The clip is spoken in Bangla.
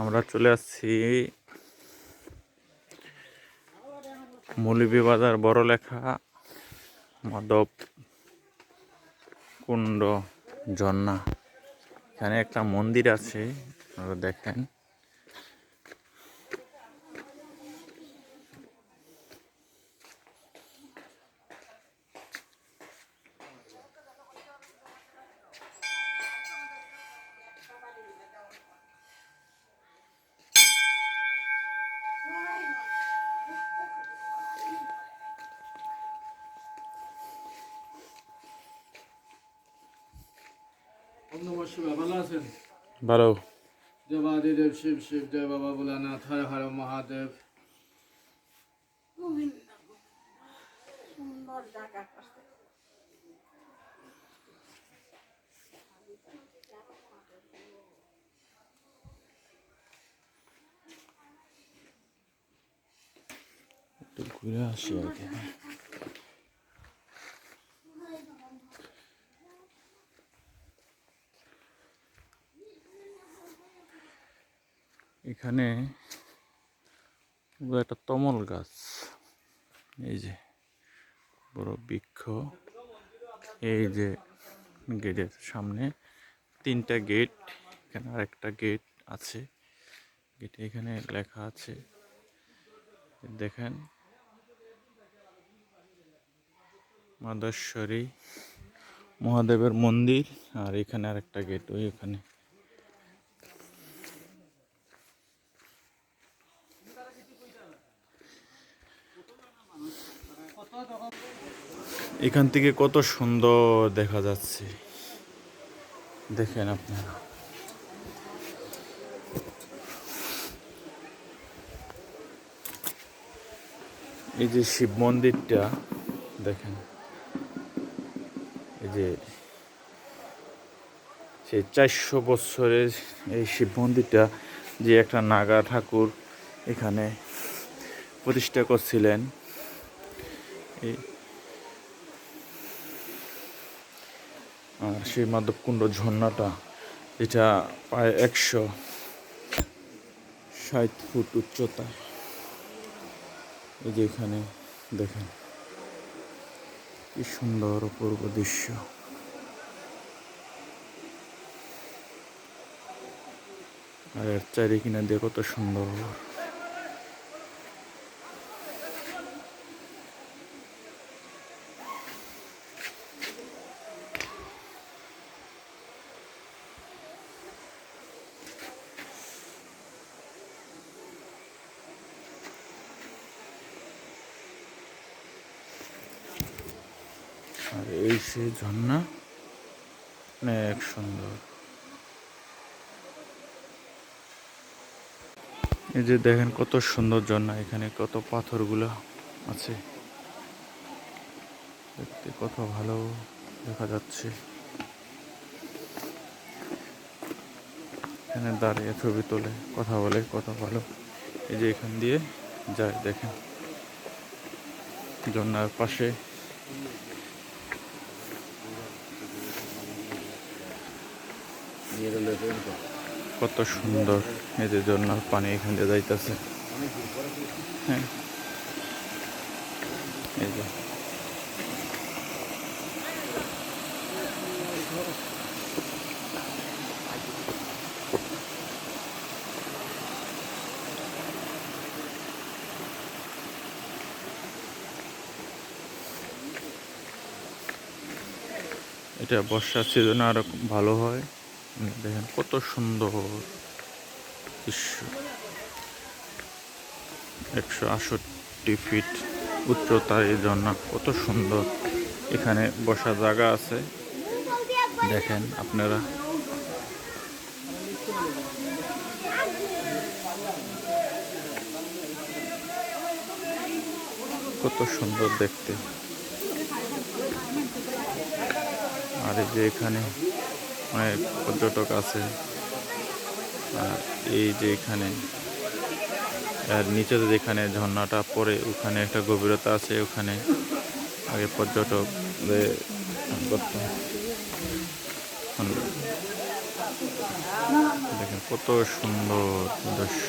আমরা চলে আসছি মৌলভীবাজার বড় লেখা মাধব কুণ্ড, ঝর্ণা। এখানে একটা মন্দির আছে, আপনারা দেখেন। ভালো আছেন ভালো জয় বাবা দেব শিব শিব জয় বাবা ভোলানাথ হর হর মহাদেব। ঘুরে আসি আর কি। এখানে একটা তমল গাছ। এই যে বড় বৃক্ষ। এই যে গেটের সামনে তিনটা গেট, এখানে আরেকটা গেট আছে। গেটে এখানে লেখা আছে, দেখেন, মাদেশ্বরী মহাদেবের মন্দির আর এখানে আরেকটা গেট ওই এখানে। এখান থেকে কত সুন্দর দেখা যাচ্ছে। দেখেন আপনারা এই যে শিব মন্দিরটা, দেখেন। এই যে সেই চারশো বছরের এই শিব মন্দিরটা যে একটা নাগা ঠাকুর এখানে প্রতিষ্ঠা করছিলেন। আর সেই মাধবকুণ্ড ঝর্ণাটা, এটা প্রায় একশো ষাট ফুট উচ্চতায় এই যে এখানে দেখেন, কি সুন্দর অপূর্ব দৃশ্য। আর চারি কিনা দিয়ে কত সুন্দর। আর এই সেই ঝর্ণা অনেক সুন্দর। এই যে দেখেন কত সুন্দর ঝর্ণা, এখানে কত পাথরগুলো আছে। দেখতে কত ভালো দেখা যাচ্ছে। এখানে দাঁড়িয়ে ছবি তোলে, কথা বলে কত ভালো। এই যে এখান দিয়ে যায়, দেখেন। ঝর্ণার পাশে কত সুন্দর এদের জন্য পানি এখান দিয়ে যাইতেছে। হ্যাঁ। এটা বর্ষার সিজনে আরও ভালো হয়। দেখেন কত সুন্দর। দৃশ্য একশো আষট্টি ফিট উচ্চতার এই ঝর্ণা, কত সুন্দর। এখানে বসার জায়গা আছে। দেখেন আপনারা। কত সুন্দর দেখতে। আর এই যে এখানে অনেক পর্যটক আছে। আর এই যে এখানে, আর নিচে যেখানে ঝর্ণাটা পড়ে, ওখানে একটা গভীরতা আছে, ওখানে আগে দর্শন দেখেন কত সুন্দর দৃশ্য।